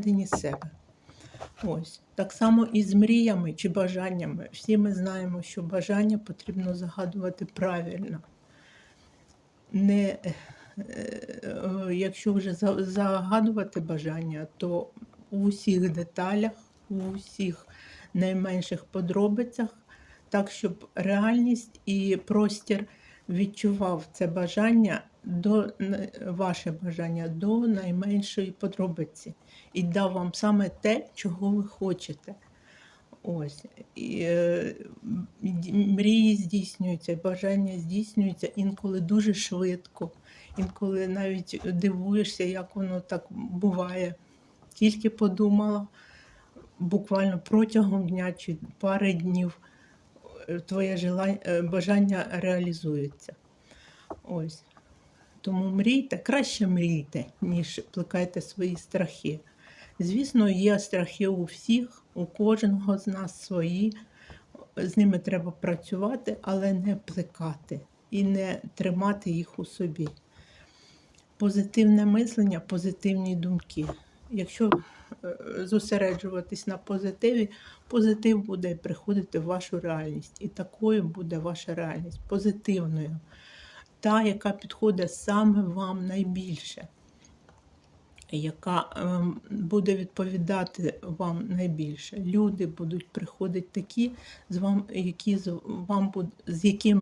всередині себе. Ось. Так само і з мріями чи бажаннями. Всі ми знаємо, що бажання потрібно загадувати правильно. Не, е, е, якщо вже загадувати бажання, то у всіх деталях, у всіх найменших подробицях, так, щоб реальність і простір відчував це бажання до ваше бажання до найменшої подробиці і дав вам саме те, чого ви хочете. Ось. І, е, мрії здійснюються, бажання здійснюються інколи дуже швидко, інколи навіть дивуєшся, як воно так буває. Тільки подумала, буквально протягом дня чи пари днів е, твоє е, бажання реалізується. Ось. Тому мрійте, краще мрійте, ніж плекайте свої страхи. Звісно, є страхи у всіх, у кожного з нас свої. З ними треба працювати, але не плекати і не тримати їх у собі. Позитивне мислення, позитивні думки. Якщо е, зосереджуватись на позитиві, позитив буде приходити в вашу реальність. І такою буде ваша реальність позитивною та, яка підходить саме вам найбільше, яка ем, буде відповідати вам найбільше. Люди будуть приходити такі, з вам, які з вам з якими